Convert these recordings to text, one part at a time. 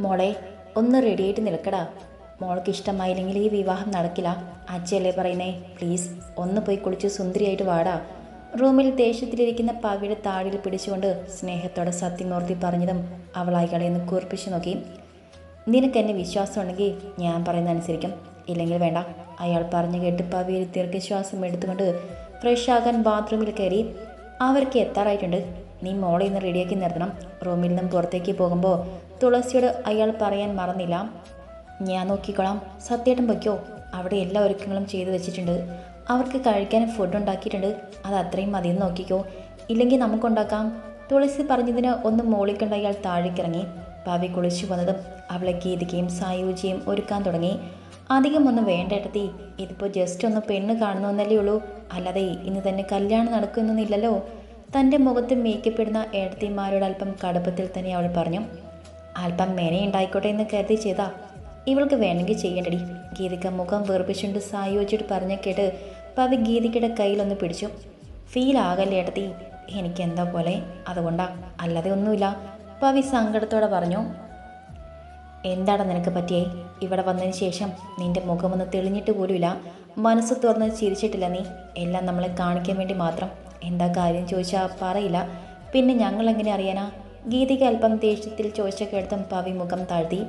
മോളെ ഒന്ന് റെഡിയായിട്ട് നിൽക്കടാ. മോൾക്ക് ഇഷ്ടമായില്ലെങ്കിൽ ഈ വിവാഹം നടക്കില്ല. അച്ഛയല്ലേ പറയുന്നേ? പ്ലീസ് ഒന്ന് പോയി കുളിച്ച് സുന്ദരിയായിട്ട് വാടാ. റൂമിൽ ദേഷ്യത്തിലിരിക്കുന്ന പവിയുടെ താടിയിൽ പിടിച്ചുകൊണ്ട് സ്നേഹത്തോടെ സത്യമൂർത്തി പറഞ്ഞതും അവൾ അയാളെ ഒന്ന് കൂർപ്പിച്ചു നോക്കി. നിനക്ക് എന്നെ വിശ്വാസമുണ്ടെങ്കിൽ ഞാൻ പറയുന്ന അനുസരിക്കും. ഇല്ലെങ്കിൽ വേണ്ട. അയാൾ പറഞ്ഞു കേട്ട് പവിയിൽ ദീർഘശ്വാസം എടുത്തുകൊണ്ട് ഫ്രഷ് ആകാൻ ബാത്റൂമിൽ കയറി. അവർക്ക് എത്താറായിട്ടുണ്ട്. നീ മോളെ ഇന്ന് റെഡിയാക്കി നിർത്തണം. റൂമിൽ നിന്നും പുറത്തേക്ക് പോകുമ്പോൾ തുളസിയോട് അയാൾ പറയാൻ മറന്നില്ല. ഞാൻ നോക്കിക്കോളാം. സത്യേട്ടൻ വയ്ക്കോ അവിടെ എല്ലാ ഒരുക്കങ്ങളും ചെയ്തു വെച്ചിട്ടുണ്ട്. അവർക്ക് കഴിക്കാൻ ഫുഡ് ഉണ്ടാക്കിയിട്ടുണ്ട്. അത് അത്രയും മതിയെന്ന് നോക്കിക്കോ. ഇല്ലെങ്കിൽ നമുക്കുണ്ടാക്കാം. തുളസി പറഞ്ഞതിന് ഒന്ന് മോളിക്കണ്ട അയാൾ താഴേക്കിറങ്ങി. ഭാവി കുളിച്ചു വന്നതും അവളെ ഗീതികയും സായൂജിയും ഒരുക്കാൻ തുടങ്ങി. അധികം ഒന്നും വേണ്ട ഏട്ടത്തി. ഇതിപ്പോൾ ജസ്റ്റ് ഒന്ന് പെണ്ണ് കാണുന്നൊന്നല്ലേ ഉള്ളൂ. അല്ലാതെ ഇന്ന് തന്നെ കല്യാണം നടക്കുന്നില്ലല്ലോ തന്റെ മുഖത്ത് മേക്കപ്പെടുന്ന ഏട്ടത്തിമാരോട് അല്പം കടുപ്പത്തിൽ തന്നെ അവൾ പറഞ്ഞു. അല്പം മേനയുണ്ടായിക്കോട്ടെ എന്ന് കരുതി ചെയ്താ. ഇവൾക്ക് വേണമെങ്കിൽ ചെയ്യേണ്ടടി. ഗീതിക മുഖം വെറുപ്പിച്ചുകൊണ്ട് സായോജിച്ചിട്ട് പറഞ്ഞ കേട്ട് പവി ഗീതികയുടെ കയ്യിലൊന്ന് പിടിച്ചു. ഫീൽ ആകല്ലേ എനിക്ക് എന്താ പോലെ? അതുകൊണ്ടാ. അല്ലാതെ ഒന്നുമില്ല. പവി സങ്കടത്തോടെ പറഞ്ഞു. എന്താണ് നിനക്ക് പറ്റിയേ? ഇവിടെ വന്നതിന് ശേഷം നിന്റെ മുഖമൊന്ന് തെളിഞ്ഞിട്ട് പോലുമില്ല. മനസ്സ് തുറന്ന് ചിരിച്ചിട്ടില്ല നീ. എല്ലാം നമ്മളെ കാണിക്കാൻ വേണ്ടി മാത്രം. എന്താ കാര്യം ചോദിച്ചാൽ പറയില്ല. പിന്നെ ഞങ്ങൾ എങ്ങനെ അറിയാനാ? ഗീതിക അല്പം ദേഷ്യത്തിൽ ചോദിച്ച കേട്ടതും പവി മുഖം താഴ്ത്തി.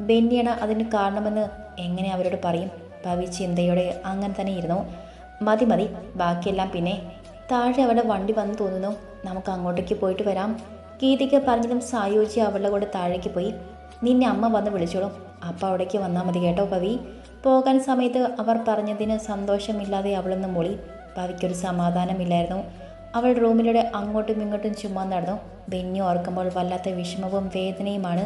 ബെന്നിയാണ് അതിന് കാരണമെന്ന് എങ്ങനെ അവരോട് പറയും? പവി ചിന്തയോടെ അങ്ങനെ തന്നെ ഇരുന്നു. മതി മതി ബാക്കിയെല്ലാം പിന്നെ. താഴെ അവിടെ വണ്ടി വന്ന് തോന്നുന്നു. നമുക്ക് അങ്ങോട്ടേക്ക് പോയിട്ട് വരാം. ഗീതിക പറഞ്ഞതും സായോജി അവളുടെ കൂടെ താഴേക്ക് പോയി. നിന്നെ അമ്മ വന്ന് വിളിച്ചോളും. അപ്പം അവിടേക്ക് വന്നാൽ മതി കേട്ടോ പവി. പോകാൻ സമയത്ത് അവർ പറഞ്ഞതിന് സന്തോഷമില്ലാതെ അവളൊന്ന് മൊളി. പവിക്കൊരു സമാധാനമില്ലായിരുന്നു. അവൾ റൂമിലൂടെ അങ്ങോട്ടും ഇങ്ങോട്ടും ചുമ്മാ നടന്നു. ബെന്നി ഓർക്കുമ്പോൾ വല്ലാത്ത വിഷമവും വേദനയുമാണ്.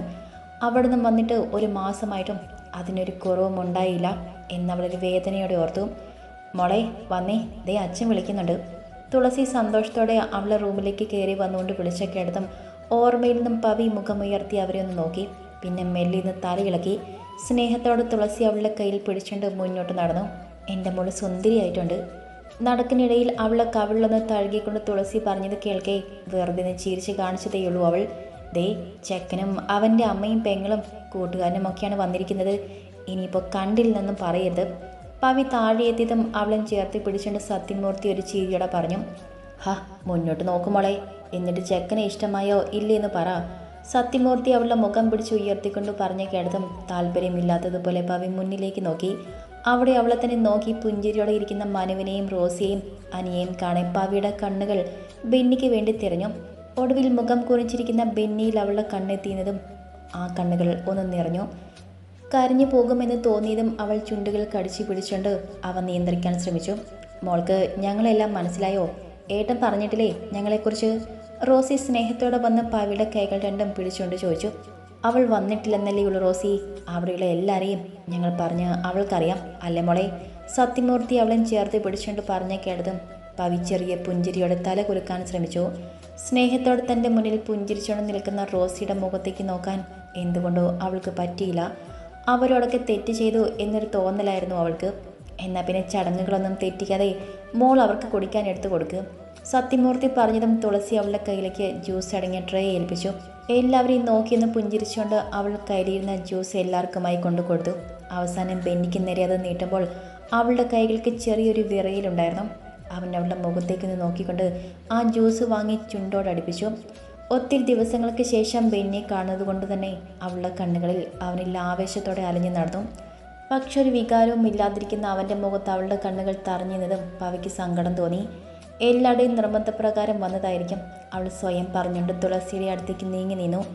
അവിടെ നിന്നും വന്നിട്ട് ഒരു മാസമായിട്ടും അതിനൊരു കുറവും ഉണ്ടായില്ല എന്നവളൊരു വേദനയോടെ ഓർത്തു. മോളെ വന്നേ. ദേ അച്ഛൻ വിളിക്കുന്നുണ്ട്. തുളസി സന്തോഷത്തോടെ അവളെ റൂമിലേക്ക് കയറി വന്നുകൊണ്ട് വിളിച്ച കേട്ടതും ഓർമ്മയിൽ നിന്നും പവി മുഖമുയർത്തി അവരെ ഒന്ന് നോക്കി. പിന്നെ മെല്ലിന്ന് തലയിളക്കി സ്നേഹത്തോടെ തുളസി അവളുടെ കയ്യിൽ പിടിച്ചുകൊണ്ട് മുന്നോട്ട് നടന്നു. എന്റെ മോൾ സുന്ദരിയായിട്ടുണ്ട്. നടക്കിനിടയിൽ അവളെ കവിളിലൊന്ന് തഴുകിക്കൊണ്ട് തുളസി പറഞ്ഞത് കേൾക്കേ. വെറുതെ ചിരിച്ചു കാണിച്ചതേയുള്ളൂ അവൾ. ദേ ചെക്കനും അവന്റെ അമ്മയും പെങ്ങളും കൂട്ടുകാരനും ഒക്കെയാണ് വന്നിരിക്കുന്നത്. ഇനിയിപ്പോൾ കണ്ടില്ലെന്നും പറയരുത്. പവി താഴെ എത്തിയതും അവളും ചേർത്ത് പിടിച്ചുകൊണ്ട് സത്യമൂർത്തി ഒരു ചിരിയോടെ പറഞ്ഞു ഹ മുന്നോട്ട് നോക്കുമോളെ എന്നിട്ട് ചെക്കനെ ഇഷ്ടമായോ ഇല്ലേന്ന് പറ. സത്യമൂർത്തി അവളുടെ മുഖം പിടിച്ച് ഉയർത്തിക്കൊണ്ട് പറഞ്ഞു കേട്ടതും താല്പര്യമില്ലാത്തതുപോലെ പവി മുന്നിലേക്ക് നോക്കി. അവിടെ അവളെ തന്നെ നോക്കി പുഞ്ചിരിയോടെ ഇരിക്കുന്ന മനുവിനെയും റോസിയെയും അനിയെയും കാണെ പവിയുടെ കണ്ണുകൾ ബെന്നിക്ക് വേണ്ടി തിരഞ്ഞു. ഒടുവിൽ മുഖം കുറിച്ചിരിക്കുന്ന ബെന്നിയിൽ അവളുടെ കണ്ണെത്തിയതും ആ കണ്ണുകൾ ഒന്ന് നിറഞ്ഞു. കരഞ്ഞു പോകുമെന്ന് തോന്നിയതും അവൾ ചുണ്ടുകൾ കടിച്ചു പിടിച്ചുകൊണ്ട് അവ നിയന്ത്രിക്കാൻ ശ്രമിച്ചു. മോൾക്ക് ഞങ്ങളെല്ലാം മനസ്സിലായോ? ഏട്ടൻ പറഞ്ഞിട്ടില്ലേ ഞങ്ങളെക്കുറിച്ച്? റോസി സ്നേഹത്തോടെ വന്ന് പവിയുടെ കൈകൾ രണ്ടും പിടിച്ചുകൊണ്ട് ചോദിച്ചു. അവൾ വന്നിട്ടില്ലെന്നല്ലേ ഉള്ളു റോസി. അവിടെയുള്ള എല്ലാവരെയും ഞങ്ങൾ പറഞ്ഞ് അവൾക്കറിയാം. അല്ലേ മോളെ? സത്യമൂർത്തി അവളെയും ചേർത്ത് പിടിച്ചുകൊണ്ട് പറഞ്ഞ കേട്ടതും പവിച്ചെറിയ ചെറിയ പുഞ്ചിരിയോടെ തല കുലുക്കാൻ ശ്രമിച്ചു. സ്നേഹത്തോടെ തന്റെ മുന്നിൽ പുഞ്ചിരിച്ചുകൊണ്ട് നിൽക്കുന്ന റോസിയുടെ മുഖത്തേക്ക് നോക്കാൻ എന്തുകൊണ്ടോ അവൾക്ക് പറ്റിയില്ല. അവരോടൊക്കെ തെറ്റ് ചെയ്തു എന്നൊരു തോന്നലായിരുന്നു അവൾക്ക്. എന്നാൽ പിന്നെ ചടങ്ങുകളൊന്നും തെറ്റിക്കാതെ മോൾ അവർക്ക് കുടിക്കാൻ എടുത്തു കൊടുക്കുക സത്യമൂർത്തി പറഞ്ഞതും തുളസി അവളുടെ കയ്യിലേക്ക് ജ്യൂസ് അടങ്ങിയ ട്രേ ഏൽപ്പിച്ചു. എല്ലാവരെയും നോക്കിയെന്ന് പുഞ്ചിരിച്ചുകൊണ്ട് അവൾ കയ്യിലിരുന്ന ജ്യൂസ് എല്ലാവർക്കുമായി കൊണ്ടു കൊടുത്തു. അവസാനം ബെന്നിക്ക് നേരെ അത് നീട്ടുമ്പോൾ അവളുടെ കൈകൾക്ക് ചെറിയൊരു വിറയിലുണ്ടായിരുന്നു. അവൻ അവളുടെ മുഖത്തേക്ക് നിന്ന് നോക്കിക്കൊണ്ട് ആ ജ്യൂസ് വാങ്ങി ചുണ്ടോടടുപ്പിച്ചു ഒത്തിരി ദിവസങ്ങൾക്ക് ശേഷം ബെന്നിയെ കാണുന്നത് കൊണ്ട് തന്നെ അവളുടെ കണ്ണുകളിൽ അവനിൽ ആവേശത്തോടെ അലഞ്ഞു നടന്നു. പക്ഷെ ഒരു വികാരവും ഇല്ലാതിരിക്കുന്ന അവന്റെ മുഖത്ത് അവളുടെ കണ്ണുകൾ തറഞ്ഞിരുന്നതും പവയ്ക്ക് സങ്കടം തോന്നി. എല്ലാവരുടെയും നിർബന്ധപ്രകാരം വന്നതായിരിക്കും. അവൾ സ്വയം പറഞ്ഞുകൊണ്ട് തുളസിയുടെ അടുത്തേക്ക് നീങ്ങി നിന്നു.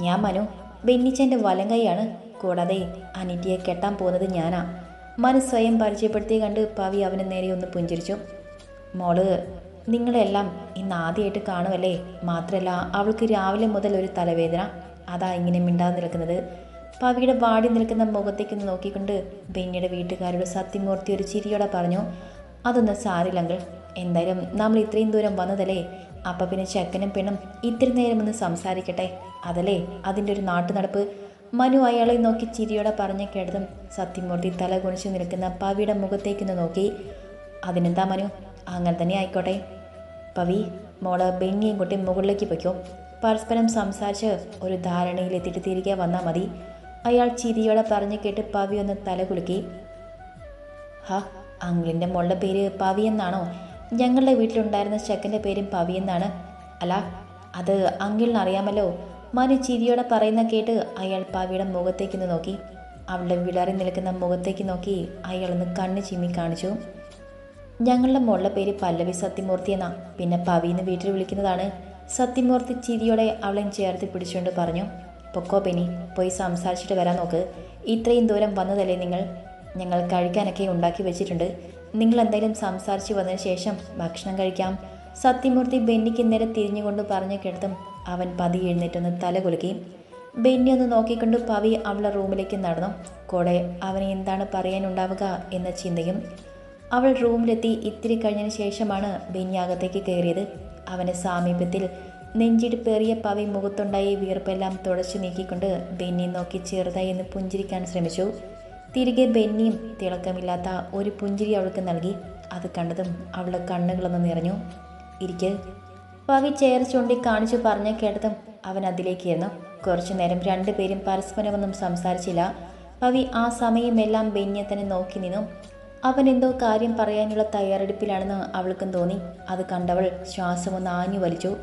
ഞാൻ മനു ബെന്നിച്ചന്റെ വലം കൈയാണ് കൂടാതെ അനിറ്റിയെ കെട്ടാൻ പോകുന്നത് ഞാനാ. മനു സ്വയം പരിചയപ്പെടുത്തി കണ്ട് പവി അവന് നേരെ ഒന്ന് പുഞ്ചിരിച്ചു. മോൾ നിങ്ങളെല്ലാം ഇന്ന് ആദ്യമായിട്ട് കാണുമല്ലേ മാത്രമല്ല അവൾക്ക് രാവിലെ മുതൽ ഒരു തലവേദന. അതാ ഇങ്ങനെ മിണ്ടാതെ നിൽക്കുന്നത്. പവിയുടെ വാടി നിൽക്കുന്ന മുഖത്തേക്കൊന്ന് നോക്കിക്കൊണ്ട് ബെന്നിയുടെ വീട്ടുകാരോട് സത്യമൂർത്തി ഒരു ചിരിയോടെ പറഞ്ഞു. അതൊന്നും സാരില്ലങ്കൾ എന്തായാലും നമ്മൾ ഇത്രയും ദൂരം വന്നതല്ലേ? അപ്പം പിന്നെ ചെക്കനും പെണ്ണും ഇത്തിരി നേരം ഒന്ന് സംസാരിക്കട്ടെ? അതല്ലേ? അതിന്റെ ഒരു നാട്ടു നടപ്പ് മനു അയാളെ നോക്കി ചിരിയോടെ പറഞ്ഞ കേട്ടതും സത്യമൂർത്തി തല കുണിച്ച് നിൽക്കുന്ന പവിയുടെ മുഖത്തേക്കൊന്ന് നോക്കി. അതിനെന്താ മനു? അങ്ങനെ തന്നെ ആയിക്കോട്ടെ. പവി മോൾ ബെന്നിയും കുട്ടി മുകളിലേക്ക് വയ്ക്കും പരസ്പരം സംസാരിച്ച് ഒരു ധാരണയിലെത്തിയിട്ട് തിരികെ വന്നാൽ മതി. അയാൾ ചിരിയോടെ പറഞ്ഞു കേട്ട് പവി ഒന്ന് തല കുലുക്കി. ഹാ അങ്കിളിന്റെ മോളുടെ പേര് പവി എന്നാണോ? ഞങ്ങളുടെ വീട്ടിലുണ്ടായിരുന്ന ചെക്കന്റെ പേരും പവി എന്നാണ്. അല്ല അത് അങ്കിളിന് അറിയാമല്ലോ. മനു ചിരിയോടെ പറയുന്ന കേട്ട് അയാൾ പവിയുടെ മുഖത്തേക്കൊന്ന് നോക്കി. അവളുടെ വിളറി നിൽക്കുന്ന മുഖത്തേക്ക് നോക്കി അയാളൊന്ന് കണ്ണ് ചിമ്മി കാണിച്ചു. ഞങ്ങളുടെ മോളുടെ പേര് പല്ലവി സത്യമൂർത്തി എന്നാ. പിന്നെ പവിന്ന് വീട്ടിൽ വിളിക്കുന്നതാണ്. സത്യമൂർത്തി ചിരിയോടെ അവളെ ചേർത്ത് പിടിച്ചുകൊണ്ട് പറഞ്ഞു പൊക്കോ പെനി പോയി സംസാരിച്ചിട്ട് വരാൻ നോക്ക്. ഇത്രയും ദൂരം വന്നതല്ലേ നിങ്ങൾ? ഞങ്ങൾ കഴിക്കാനൊക്കെ ഉണ്ടാക്കി വെച്ചിട്ടുണ്ട്. നിങ്ങൾ എന്തായാലും സംസാരിച്ചു വന്നതിന് ശേഷം ഭക്ഷണം കഴിക്കാം. സത്യമൂർത്തി ബെന്നിക്ക് നേരെ തിരിഞ്ഞുകൊണ്ട് പറഞ്ഞു കിടത്തും അവൻ പതി എഴുന്നേറ്റൊന്ന് തല കുലുക്കി. ബെന്നി ഒന്ന് നോക്കിക്കൊണ്ട് പവി അവളുടെ റൂമിലേക്ക് നടന്നു. കൂടെ അവന് എന്താണ് പറയാനുണ്ടാവുക എന്ന ചിന്തയും അവൾ റൂമിലെത്തി ഇത്തിരി കഴിഞ്ഞതിന് ശേഷമാണ് ബെന്നി അകത്തേക്ക് കയറിയത്. അവന്റെ സാമീപ്യത്തിൽ നെഞ്ചിടിപ്പേറിയ പവി മുഖത്തുണ്ടായി വീർപ്പെല്ലാം തുടച്ചു നീക്കിക്കൊണ്ട് ബെന്നി നോക്കി ചെറുതായി എന്ന് പുഞ്ചിരിക്കാൻ ശ്രമിച്ചു. തിരികെ ബെന്നിയും തിളക്കമില്ലാത്ത ഒരു പുഞ്ചിരി അവൾക്ക് നൽകി. അത് കണ്ടതും അവളുടെ കണ്ണുകളൊന്ന് നിറഞ്ഞു. ഇരിക്ക്. പവി ചേർ ചൂണ്ടി കാണിച്ചു പറഞ്ഞ കേട്ടതും അവൻ അതിലേക്കായിരുന്നു കുറച്ചു നേരം രണ്ടുപേരും പരസ്പരമൊന്നും സംസാരിച്ചില്ല. പവി ആ സമയമെല്ലാം ബെന്നിയെ തന്നെ നോക്കി നിന്നു. അവൻ എന്തോ കാര്യം പറയാനുള്ള തയ്യാറെടുപ്പിലാണെന്ന് അവൾക്കും തോന്നി. അത് കണ്ടവൾ ശ്വാസം ഒന്ന് ആഞ്ഞു വലിച്ചു.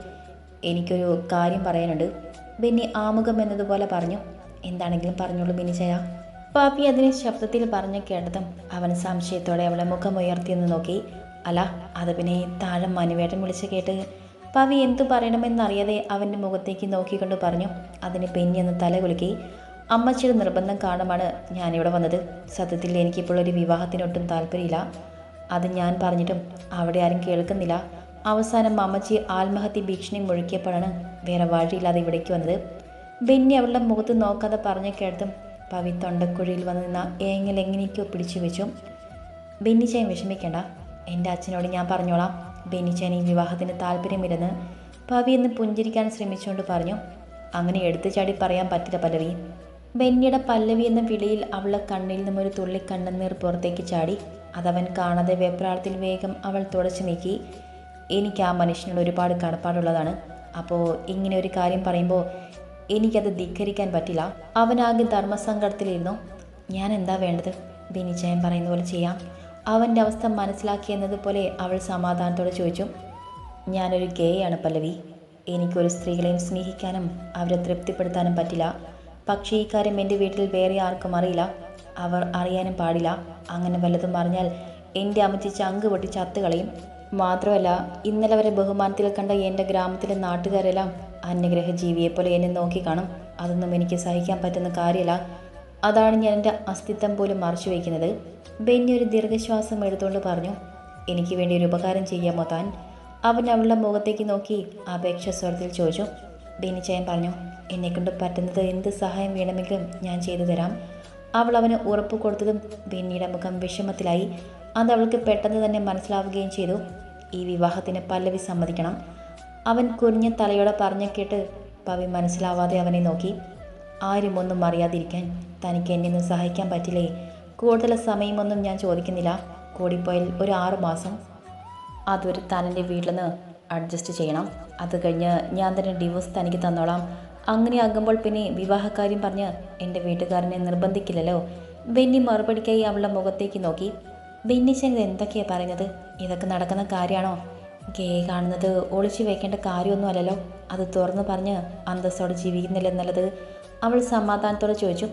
എനിക്കൊരു കാര്യം പറയാനുണ്ട്. ബെന്നി ആമുഖം എന്നതുപോലെ പറഞ്ഞു. എന്താണെങ്കിലും പറഞ്ഞോളൂ ബെന്നിച്ചയ പാപ്പി അതിനെ ശബ്ദത്തിൽ പറഞ്ഞു കേട്ടതും അവൻ സംശയത്തോടെ അവളെ മുഖമുയർത്തിയെന്ന് നോക്കി. അല്ല അത് പിന്നെ താഴെ മനുവേട്ടൻ വിളിച്ച് കേട്ട് പവി എന്തു പറയണമെന്നറിയാതെ അവന്റെ മുഖത്തേക്ക് നോക്കിക്കൊണ്ട് പറഞ്ഞു. അതിന് ഒന്ന് തല കുലുക്കി. അമ്മച്ചിയുടെ നിർബന്ധം കാണുമാണ് ഞാനിവിടെ വന്നത്. സത്യത്തിൽ എനിക്കിപ്പോൾ ഒരു വിവാഹത്തിനൊട്ടും താല്പര്യമില്ല. അത് ഞാൻ പറഞ്ഞിട്ടും അവിടെ ആരും കേൾക്കുന്നില്ല. അവസാനം അമ്മച്ചി ആത്മഹത്യ ഭീഷണി മുഴുക്കിയപ്പോഴാണ് വേറെ വഴിയില്ലാതെ ഇവിടേക്ക് വന്നത്. ബെന്നി അവളുടെ മുഖത്ത് നോക്കാതെ പറഞ്ഞു കേട്ടതും പവി തൊണ്ടക്കുഴിയിൽ വന്ന് നിന്ന ഏങ്ങൽ എങ്ങനെയൊക്കെയോ പിടിച്ചു വെച്ചു. ബെന്നിച്ചാൻ വിഷമിക്കേണ്ട. എന്റെ അച്ഛനോട് ഞാൻ പറഞ്ഞോളാം. ബെന്നിച്ചാൻ ഈ വിവാഹത്തിന് താല്പര്യമില്ലെന്ന് പവി എന്ന് പുഞ്ചിരിക്കാൻ ശ്രമിച്ചുകൊണ്ട് പറഞ്ഞു. അങ്ങനെ എടുത്തു ചാടി പറയാൻ പറ്റില്ല പല്ലവി. ബെന്നിയുടെ പല്ലവി എന്ന വിളിയിൽ അവളുടെ കണ്ണിൽ നിന്നും ഒരു തുള്ളി കണ്ണുനീർ പുറത്തേക്ക് ചാടി. അതവൻ കാണാതെ വെപ്രാളത്തിൽ വേഗം അവൾ തുടച്ചു നീക്കി. എനിക്ക് ആ മനുഷ്യനോട് ഒരുപാട് കടപ്പാടുള്ളതാണ്. അപ്പോൾ ഇങ്ങനെ ഒരു കാര്യം പറയുമ്പോൾ എനിക്കത് ധിക്കരിക്കാൻ പറ്റില്ല. അവനാകെ ധർമ്മസങ്കടത്തിലിരുന്നു. ഞാൻ എന്താ വേണ്ടത്? ബിനിജയൻ പറയുന്ന പോലെ ചെയ്യാം. അവന്റെ അവസ്ഥ മനസ്സിലാക്കി എന്നതുപോലെ അവൾ സമാധാനത്തോടെ ചോദിച്ചു. ഞാനൊരു ഗേയാണ് പല്ലവി. എനിക്കൊരു സ്ത്രീകളെയും സ്നേഹിക്കാനും അവരെ തൃപ്തിപ്പെടുത്താനും പറ്റില്ല. പക്ഷേ ഈ കാര്യം എന്റെ വീട്ടിൽ വേറെ ആർക്കും അറിയില്ല. അവർ അറിയാനും പാടില്ല. അങ്ങനെ വല്ലതും അറിഞ്ഞാൽ എന്റെ അമ്മച്ചി ചങ്ക് പൊട്ടി ചത്ത് കളയും മാത്രമല്ല ഇന്നലെ വരെ ബഹുമാനത്തിൽ കണ്ട എന്റെ ഗ്രാമത്തിലെ നാട്ടുകാരെല്ലാം അന്യഗ്രഹ ജീവിയെപ്പോലെ എന്നെ നോക്കി കാണും. അതൊന്നും എനിക്ക് സഹിക്കാൻ പറ്റുന്ന കാര്യമല്ല. അതാണ് ഞാൻ എന്റെ അസ്തിത്വം പോലും മറച്ചു വയ്ക്കുന്നത് ബെന്നി ഒരു ദീർഘശ്വാസം എടുത്തുകൊണ്ട് പറഞ്ഞു എനിക്ക് വേണ്ടി ഒരു ഉപകാരം ചെയ്യാമോ താൻ? അവൻ അവളുടെ മുഖത്തേക്ക് നോക്കി അപേക്ഷ സ്വരത്തിൽ ചോദിച്ചു. ബെന്നി ബെന്നിച്ചയൻ പറഞ്ഞു എന്നെക്കൊണ്ട് പറ്റുന്നത് എന്ത് സഹായം വേണമെങ്കിലും ഞാൻ ചെയ്തു തരാം. അവൾ അവന് ഉറപ്പ് കൊടുത്തതും ബെന്നിയുടെ മുഖം വിഷമത്തിലായി. അത് അവൾക്ക് പെട്ടെന്ന് തന്നെ മനസ്സിലാവുകയും ചെയ്തു. ഈ വിവാഹത്തിന് പല്ലവി സമ്മതിക്കണം. അവൻ കുഞ്ഞ തലയോടെ പറഞ്ഞു കേട്ട് പവി മനസ്സിലാവാതെ അവനെ നോക്കി. ആരും ഒന്നും അറിയാതിരിക്കാൻ തനിക്ക് എന്നെ ഒന്നും സഹായിക്കാൻ പറ്റില്ലേ? കൂടുതൽ സമയമൊന്നും ഞാൻ ചോദിക്കുന്നില്ല. കൂടിപ്പോയാൽ ഒരു ആറു മാസം. അതൊരു തന്റെ വീട്ടിൽ നിന്ന് അഡ്ജസ്റ്റ് ചെയ്യണം. അത് കഴിഞ്ഞ് ഞാൻ തന്നെ ഡിവോഴ്സ് തനിക്ക് തന്നോളാം. അങ്ങനെ ആകുമ്പോൾ പിന്നെ വിവാഹക്കാര്യം പറഞ്ഞ് എന്റെ വീട്ടുകാരനെ നിർബന്ധിക്കില്ലല്ലോ. ബെന്നി മറുപടിക്കായി അവളുടെ മുഖത്തേക്ക് നോക്കി. ബെന്നിച്ചൻ ഇത് എന്തൊക്കെയാണ് പറയുന്നത്? ഇതൊക്കെ നടക്കുന്ന കാര്യമാണോ കേ കാണുന്നത് ഒളിച്ചു വെക്കേണ്ട കാര്യമൊന്നും അല്ലല്ലോ അത് തുറന്നു പറഞ്ഞ് അന്തസ്സോടെ ജീവിക്കുന്നില്ലെന്നുള്ളത് അവൾ സമാധാനത്തോടെ ചോദിച്ചു.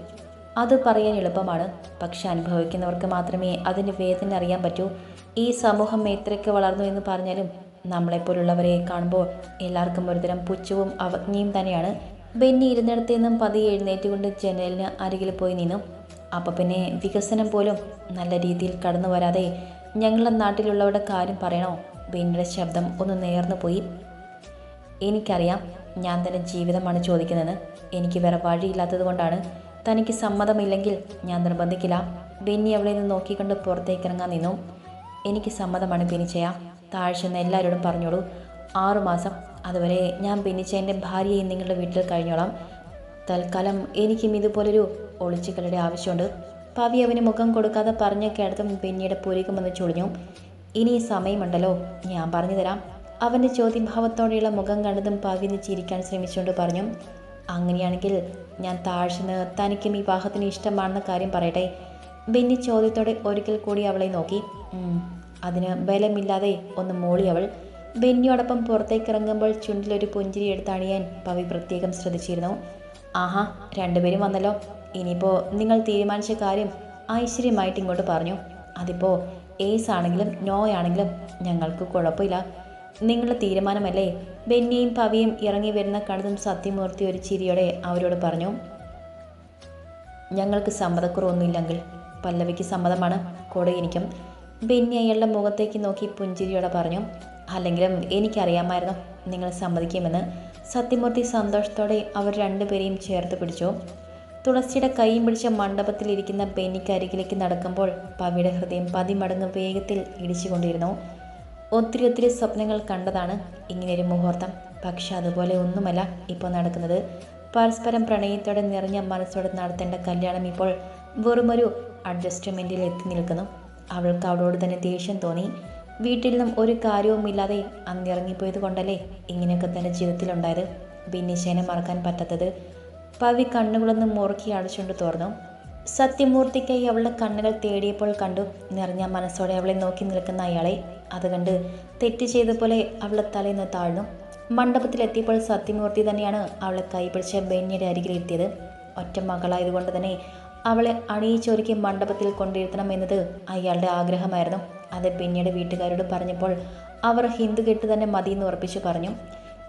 അത് പറയാൻ എളുപ്പമാണ്. പക്ഷെ അനുഭവിക്കുന്നവർക്ക് മാത്രമേ അതിന്റെ വേദന അറിയാൻ പറ്റൂ. ഈ സമൂഹം എത്രയൊക്കെ വളർന്നു എന്ന് പറഞ്ഞാലും നമ്മളെപ്പോലുള്ളവരെ കാണുമ്പോൾ എല്ലാവർക്കും ഒരുതരം പുച്ഛവും അവജ്ഞയും തന്നെയാണ്. ബെന്നി ഇരുന്നിടത്തു നിന്നും പതിയെ എഴുന്നേറ്റുകൊണ്ട് ജനലിന് അരികിൽ പോയി നിന്നു. അപ്പോൾ പിന്നെ വികസനം പോലും നല്ല രീതിയിൽ കടന്നു വരാതെ ഞങ്ങളുടെ നാട്ടിലുള്ളവരുടെ കാര്യം പറയണോ? ബെന്നിയുടെ ശബ്ദം ഒന്ന് നേർന്നു പോയി. എനിക്കറിയാം ഞാൻ തന്നെ ജീവിതമാണ് ചോദിക്കുന്നത് എനിക്ക് വേറെ വഴിയില്ലാത്തത് കൊണ്ടാണ്. തനിക്ക് സമ്മതമില്ലെങ്കിൽ ഞാൻ നിർബന്ധിക്കില്ല. ബെന്നി അവളെ നിന്ന് നോക്കിക്കൊണ്ട് പുറത്തേക്ക് ഇറങ്ങാൻ നിന്നു. എനിക്ക് സമ്മതമാണ് ബെനിച്ചയ താഴ്ചെന്ന് എല്ലാവരോടും പറഞ്ഞോളൂ. ആറുമാസം അതുവരെ ഞാൻ ബെനിച്ചയന്റെ ഭാര്യയെ നിങ്ങളുടെ വീട്ടിൽ കഴിഞ്ഞോളാം. തൽക്കാലം എനിക്കും ഇതുപോലൊരു ഒളിച്ചുകളുടെ ആവശ്യമുണ്ട്. പവി അവന് മുഖം കൊടുക്കാതെ പറഞ്ഞ കേടത്തും പിന്നീട് പുരികം വന്ന് ചൊളിഞ്ഞു ഇനി സമയമുണ്ടല്ലോ. ഞാൻ പറഞ്ഞു തരാം. അവന്റെ ചോദ്യഭാവത്തോടെയുള്ള മുഖം കണ്ടതും പവി ചിരിക്കാൻ ശ്രമിച്ചുകൊണ്ട് പറഞ്ഞു അങ്ങനെയാണെങ്കിൽ ഞാൻ താഴ്ചന്ന് തനിക്കും വിവാഹത്തിന് ഇഷ്ടമാണെന്ന കാര്യം പറയട്ടെ. ബെന്നി ചോദ്യത്തോടെ ഒരിക്കൽ കൂടി അവളെ നോക്കി. അതിന് ബലമില്ലാതെ ഒന്ന് മോളി അവൾ. ബെന്നിയോടൊപ്പം പുറത്തേക്ക് ഇറങ്ങുമ്പോൾ ചുണ്ടിലൊരു പുഞ്ചിരി എടുത്തണിയാൻ പവി പ്രത്യേകം ശ്രദ്ധിച്ചിരുന്നു. ആഹാ രണ്ടുപേരും വന്നല്ലോ. ഇനിയിപ്പോൾ നിങ്ങൾ തീരുമാനിച്ച കാര്യം ഐശ്വര്യമായിട്ട് ഇങ്ങോട്ട് പറഞ്ഞു. അതിപ്പോൾ ഏസ് ആണെങ്കിലും നോ ആണെങ്കിലും ഞങ്ങൾക്ക് കുഴപ്പമില്ല. നിങ്ങളുടെ തീരുമാനമല്ലേ? ബെന്നിയും പവിയും ഇറങ്ങി വരുന്ന കണ്ടതും സത്യമൂർത്തി ഒരു ചിരിയോടെ അവരോട് പറഞ്ഞു ഞങ്ങൾക്ക് സമ്മതക്കുറവൊന്നുമില്ലെങ്കിൽ പല്ലവിക്ക് സമ്മതമാണ് കൂടെ എനിക്കും ബെന്നി അയാളുടെ മുഖത്തേക്ക് നോക്കി പുഞ്ചിരിയോടെ പറഞ്ഞു അല്ലെങ്കിലും എനിക്കറിയാമായിരുന്നു നിങ്ങൾ സമ്മതിക്കുമെന്ന്. സത്യമൂർത്തി സന്തോഷത്തോടെ അവർ രണ്ടുപേരെയും ചേർത്ത് പിടിച്ചു. തുളസിയുടെ കൈയും പിടിച്ച മണ്ഡപത്തിലിരിക്കുന്ന ബെന്നിക്കരികിലേക്ക് നടക്കുമ്പോൾ പവിയുടെ ഹൃദയം പതിമടങ്ങ് വേഗത്തിൽ ഇടിച്ചുകൊണ്ടിരുന്നു. ഒത്തിരി ഒത്തിരി സ്വപ്നങ്ങൾ കണ്ടതാണ് ഇങ്ങനെയൊരു മുഹൂർത്തം. പക്ഷെ അതുപോലെ ഒന്നുമല്ല ഇപ്പോൾ നടക്കുന്നത്. പരസ്പരം പ്രണയത്തോടെ നിറഞ്ഞ മനസ്സോടെ നടത്തേണ്ട കല്യാണം ഇപ്പോൾ വെറുമൊരു അഡ്ജസ്റ്റ്മെന്റിൽ എത്തി നിൽക്കുന്നു. അവൾക്ക് അവളോട് തന്നെ ദേഷ്യം തോന്നി. വീട്ടിൽ നിന്നും ഒരു കാര്യവുമില്ലാതെ അന്നിറങ്ങിപ്പോയത് കൊണ്ടല്ലേ ഇങ്ങനെയൊക്കെ തന്നെ ജീവിതത്തിലുണ്ടായത്. ഭിന്നിശേനെ മറക്കാൻ പറ്റാത്തത്. പവി കണ്ണുകളൊന്ന് മുറുക്കി അടച്ചുകൊണ്ട് തുറന്നു. സത്യമൂർത്തിക്കായി അവളുടെ കണ്ണുകൾ തേടിയപ്പോൾ കണ്ടു. നിറഞ്ഞ മനസ്സോടെ അവളെ നോക്കി നിൽക്കുന്ന അയാളെ. അത് കണ്ട് തെറ്റ് ചെയ്ത പോലെ അവളെ തലേന്ന് താഴ്ന്നു. മണ്ഡപത്തിലെത്തിയപ്പോൾ സത്യമൂർത്തി തന്നെയാണ് അവളെ കൈപിടിച്ച ബെന്നിയുടെ അരികിലെത്തിയത് ഒറ്റ മകളായതുകൊണ്ട് തന്നെ അവളെ അണിയിച്ചൊരുക്കി മണ്ഡപത്തിൽ കൊണ്ടിരുത്തണം എന്നത് അയാളുടെ ആഗ്രഹമായിരുന്നു. അത് ബെന്നിയുടെ വീട്ടുകാരോട് പറഞ്ഞപ്പോൾ അവർ ഹിന്ദു കെട്ട് തന്നെ മതിയെന്ന് ഉറപ്പിച്ചു പറഞ്ഞു.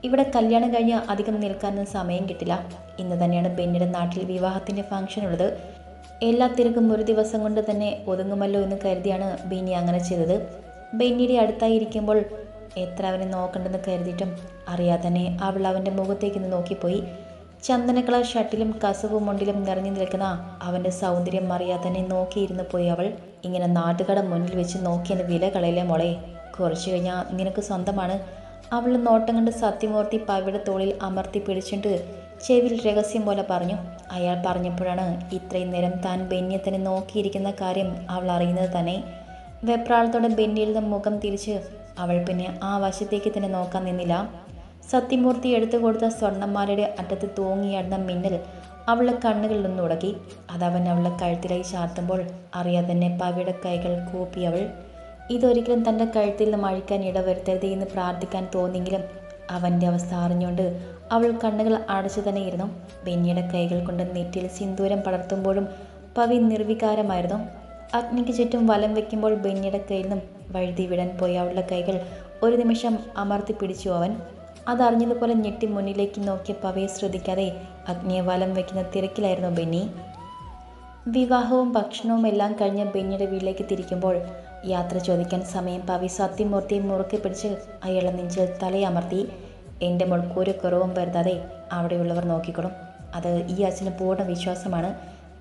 ഇവിടെ കല്യാണം കഴിഞ്ഞ് അധികം നിൽക്കാനൊന്നും സമയം കിട്ടില്ല. ഇന്ന് തന്നെയാണ് ബെന്നിയുടെ നാട്ടിൽ വിവാഹത്തിന്റെ ഫംഗ്ഷൻ ഉള്ളത്. എല്ലാ തിരക്കും ഒരു ദിവസം കൊണ്ട് തന്നെ ഒതുങ്ങുമല്ലോ എന്ന് കരുതിയാണ് ബെന്നി അങ്ങനെ ചെയ്തത്. ബെന്നിയുടെ അടുത്തായി ഇരിക്കുമ്പോൾ എത്ര അവനെ നോക്കണ്ടെന്ന് കരുതിയിട്ടും അറിയാതെ തന്നെ അവൾ അവന്റെ മുഖത്തേക്ക് നോക്കിപ്പോയി. ചന്ദനക്കള ഷട്ടിലും കസവും മുണ്ടിലും നിറഞ്ഞു നിൽക്കുന്ന അവന്റെ സൗന്ദര്യം അറിയാതെ തന്നെ നോക്കിയിരുന്നു പോയി അവൾ. ഇങ്ങനെ നാട്ടുകട മുന്നിൽ വെച്ച് നോക്കിയെന്ന് വില കളയിലെ മോളെ? കുറച്ചു കഴിഞ്ഞാൽ നിനക്ക് സ്വന്തമാണ്. അവൾ നോട്ടം കണ്ട് സത്യമൂർത്തി പവിയുടെ തോളിൽ അമർത്തി പിടിച്ചിട്ട് ചെവിൽ രഹസ്യം പോലെ പറഞ്ഞു അയാൾ പറഞ്ഞപ്പോഴാണ് ഇത്രയും നേരം താൻ ബെന്നിയെ തന്നെ നോക്കിയിരിക്കുന്ന കാര്യം അവൾ അറിയുന്നത് തന്നെ. വെപ്രാളത്തോടെ ബെന്നിയിൽ നിന്ന് മുഖം തിരിച്ച് അവൾ പിന്നെ ആ വശത്തേക്ക് തന്നെ നോക്കാൻ നിന്നില്ല. സത്യമൂർത്തി എടുത്തു കൊടുത്ത സ്വർണമാലയുടെ അറ്റത്ത് തൂങ്ങിയാടുന്ന മിന്നൽ അവളുടെ കണ്ണുകളിൽ നിന്ന് ഉടക്കി. അതവൻ അവളുടെ കഴുത്തിലായി ചാർത്തുമ്പോൾ അറിയാതെ തന്നെ പവിയുടെ കൈകൾ കൂപ്പി അവൾ ഇതൊരിക്കലും തന്റെ കഴുത്തിൽ നിന്ന് അഴിക്കാൻ ഇടവരുത്തരുത് എന്ന് പ്രാർത്ഥിക്കാൻ തോന്നിയെങ്കിലും അവന്റെ അവസ്ഥ അറിഞ്ഞുകൊണ്ട് അവൾ കണ്ണുകൾ അടച്ചു തന്നെ ഇരുന്നു. ബെന്നിയുടെ കൈകൾ കൊണ്ട് നെറ്റിയിൽ സിന്ദൂരം പടർത്തുമ്പോഴും പവി നിർവികാരമായിരുന്നു. അഗ്നിക്ക് ചുറ്റും വലം വയ്ക്കുമ്പോൾ ബെന്നിയുടെ കയ്യിൽ നിന്നും വഴുതി വിടാൻ പോയ അവളുടെ കൈകൾ ഒരു നിമിഷം അമർത്തി പിടിച്ചു അവൻ. അതറിഞ്ഞതുപോലെ ഞെട്ടി മുന്നിലേക്ക് നോക്കിയ പവയെ ശ്രദ്ധിക്കാതെ അഗ്നിയെ വലം വയ്ക്കുന്ന തിരക്കിലായിരുന്നു ബെന്നി. വിവാഹവും ഭക്ഷണവും എല്ലാം കഴിഞ്ഞ് ബെന്നിയുടെ വീട്ടിലേക്ക് തിരിക്കുമ്പോൾ യാത്ര ചോദിക്കാൻ സമയം പവി സത്യമൂർത്തി മുറുക്കി പിടിച്ച് അയാളെ നെഞ്ചിൽ തലയമർത്തി എന്റെ മുൾക്കൂര് കുറവും വരുത്താതെ അവിടെയുള്ളവർ നോക്കിക്കൊള്ളും അത് ഈ അച്ഛന് പൂർണ വിശ്വാസമാണ്.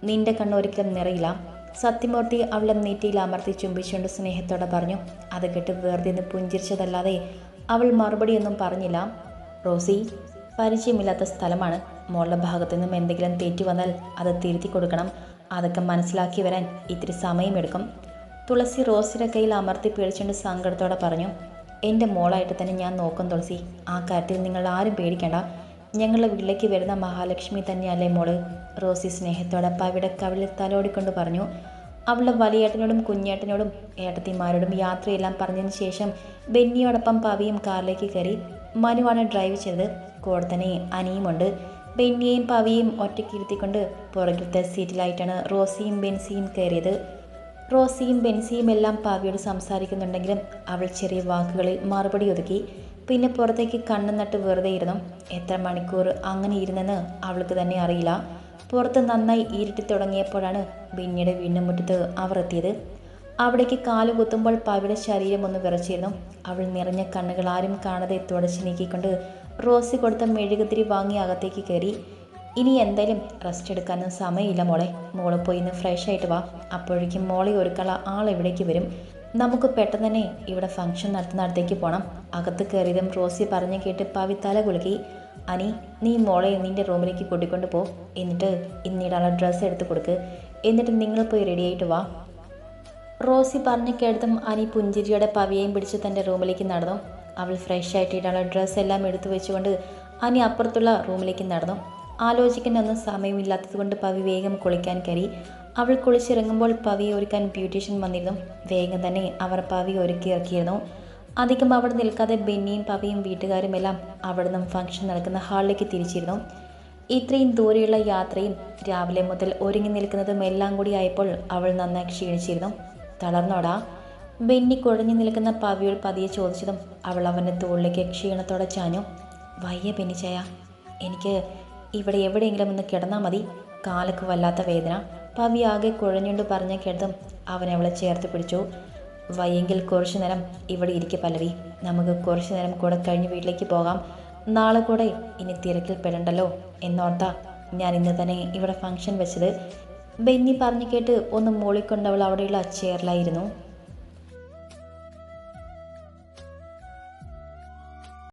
നിന്റെ കണ്ണൊരിക്കലും നിറയില്ല. സത്യമൂർത്തി അവളെ നെറ്റിയിൽ അമർത്തി ചുംബിച്ചുകൊണ്ട് സ്നേഹത്തോടെ പറഞ്ഞു അത് കേട്ട് വെറുതെ നിന്ന് പുഞ്ചിരിച്ചതല്ലാതെ അവൾ മറുപടിയൊന്നും പറഞ്ഞില്ല. റോസി പരിചയമില്ലാത്ത സ്ഥലമാണ്. മോളുടെ ഭാഗത്തു നിന്നും എന്തെങ്കിലും തെറ്റു വന്നാൽ അത് തിരുത്തി കൊടുക്കണം. അതൊക്കെ മനസ്സിലാക്കി വരാൻ ഇത്തിരി സമയമെടുക്കും. തുളസി റോസിന്റെ കയ്യിൽ അമർത്തി പേടിച്ചുകൊണ്ട് സങ്കടത്തോടെ പറഞ്ഞു എന്റെ മോളായിട്ട് തന്നെ ഞാൻ നോക്കും തുളസി. ആ കാര്യത്തിൽ നിങ്ങൾ ആരും പേടിക്കേണ്ട. ഞങ്ങളുടെ വീട്ടിലേക്ക് വരുന്ന മഹാലക്ഷ്മി തന്നെയല്ലേ മോൾ? റോസി സ്നേഹത്തോടെ പവിടെ കവിളിൽ തലോടിക്കൊണ്ട് പറഞ്ഞു അവളുടെ വലിയേട്ടനോടും കുഞ്ഞേട്ടനോടും ഏട്ടത്തിമാരോടും യാത്രയെല്ലാം പറഞ്ഞതിന് ശേഷം ബെന്നിയോടൊപ്പം പവിയും കാറിലേക്ക് കയറി മനുവാണ് ഡ്രൈവ് ചെയ്തത്. കൂടെ തന്നെ അനിയുമുണ്ട് ബെന്നിയെയും പവിയെയും ഒറ്റയ്ക്ക് ഇരുത്തിക്കൊണ്ട് പുറകിലത്തെ സീറ്റിലായിട്ടാണ് റോസിയും ബെൻസിയും കയറിയത്. റോസിയും ബെൻസിയും എല്ലാം പാവിയോട് സംസാരിക്കുന്നുണ്ടെങ്കിലും അവൾ ചെറിയ വാക്കുകളിൽ മറുപടി ഒതുക്കി പിന്നെ പുറത്തേക്ക് കണ്ണു നട്ട് വെറുതെ ഇരുന്നു? എത്ര മണിക്കൂർ അങ്ങനെ ഇരുന്നെന്ന് അവൾക്ക് തന്നെ അറിയില്ല. പുറത്ത് നന്നായി ഇരുട്ടി തുടങ്ങിയപ്പോഴാണ് ബെന്നിയുടെ വീണ്ടുമുറ്റത്ത് അവർ എത്തിയത്. അവിടേക്ക് കാൽ കുത്തുമ്പോൾ പാവിയുടെ ശരീരം ഒന്ന് വിറച്ചിരുന്നു. അവൾ നിറഞ്ഞ കണ്ണുകൾ ആരും കാണാതെ തുടച്ച് നീക്കിക്കൊണ്ട് റോസി കൊടുത്ത മെഴുകുതിരി വാങ്ങി അകത്തേക്ക് കയറി. ഇനി എന്തായാലും റെസ്റ്റ് എടുക്കാനും സമയമില്ല മോളെ. മോൾ പോയി ഇന്ന് ഫ്രഷ് ആയിട്ട് വാ. അപ്പോഴേക്കും മോളെ ഒരുക്കള ആൾ എവിടേക്ക് വരും? നമുക്ക് പെട്ടെന്ന് തന്നെ ഇവിടെ ഫംഗ്ഷൻ നടത്തുന്നിടത്തേക്ക് പോകണം അകത്ത് കയറിയതും റോസി പറഞ്ഞു കേട്ട് പവിത്താല തല കുലുക്കി. അനി നീ മോളെ നിന്റെ റൂമിലേക്ക് കൂട്ടിക്കൊണ്ട് പോ. എന്നിട്ട് ഇന്നിടാനുള്ള ഡ്രസ്സ് എടുത്ത് കൊടുക്ക്. എന്നിട്ട് നിങ്ങൾ പോയി റെഡിയായിട്ട് വാ. റോസി പറഞ്ഞു കേട്ടതും അനി പുഞ്ചിരിയോടെ പവിയെയും പിടിച്ച് തന്റെ റൂമിലേക്ക് നടന്നു. അവൾ ഫ്രഷ് ആയിട്ട് ഇടാനുള്ള ഡ്രസ്സ് എല്ലാം എടുത്തു വെച്ചുകൊണ്ട് അനി അപ്പുറത്തുള്ള റൂമിലേക്ക് നടന്നു. ആലോചിക്കാനൊന്നും സമയമില്ലാത്തതുകൊണ്ട് പവി വേഗം കുളിക്കാൻ കയറി. അവൾ കുളിച്ചിറങ്ങുമ്പോൾ പവി ഒരുക്കാൻ ബ്യൂട്ടീഷ്യൻ വന്നിരുന്നു. വേഗം തന്നെ അവർ പവി ഒരുക്കി ഇറക്കിയിരുന്നു. അധികം അവിടെ നിൽക്കാതെ ബെന്നിയും പവിയും വീട്ടുകാരും എല്ലാം അവിടെ നിന്നും ഫംഗ്ഷൻ നടക്കുന്ന ഹാളിലേക്ക് തിരിച്ചിരുന്നു. ഇത്രയും ദൂരെയുള്ള യാത്രയും രാവിലെ മുതൽ ഒരുങ്ങി നിൽക്കുന്നതും എല്ലാം കൂടി ആയപ്പോൾ അവൾ നന്നായി ക്ഷീണിച്ചിരുന്നു. തളർന്നോടാ. ബെന്നി കുഴഞ്ഞു നിൽക്കുന്ന പവിയോട് പതിയെ ചോദിച്ചതും അവൾ അവന്റെ തോളിലേക്ക് ക്ഷീണത്തോടെ ചാഞ്ഞു. വയ്യ ബെന്നിച്ചയാ. എനിക്ക് ഇവിടെ എവിടെയെങ്കിലും ഒന്ന് കിടന്നാൽ മതി. കാലക്ക് വല്ലാത്ത വേദന. പവി ആകെ കുഴഞ്ഞുകൊണ്ട് പറഞ്ഞ കേട്ടതും അവൻ അവളെ ചേർത്ത് പിടിച്ചു. വയ്യെങ്കിൽ കുറച്ചു നേരം ഇവിടെ ഇരിക്കുക പല്ലവി. നമുക്ക് കുറച്ചു നേരം കൂടെ കഴിഞ്ഞ് വീട്ടിലേക്ക് പോകാം. നാളെ കൂടെ ഇനി തിരക്കിൽ പെടണ്ടല്ലോ എന്നോർത്താ ഞാൻ ഇന്ന് തന്നെ ഇവിടെ ഫംഗ്ഷൻ വെച്ചത്. ബെന്നി പറഞ്ഞു കേട്ട് ഒന്ന് മൂളിക്കൊണ്ടവൾ അവിടെയുള്ള ചെയറിലായിരുന്നു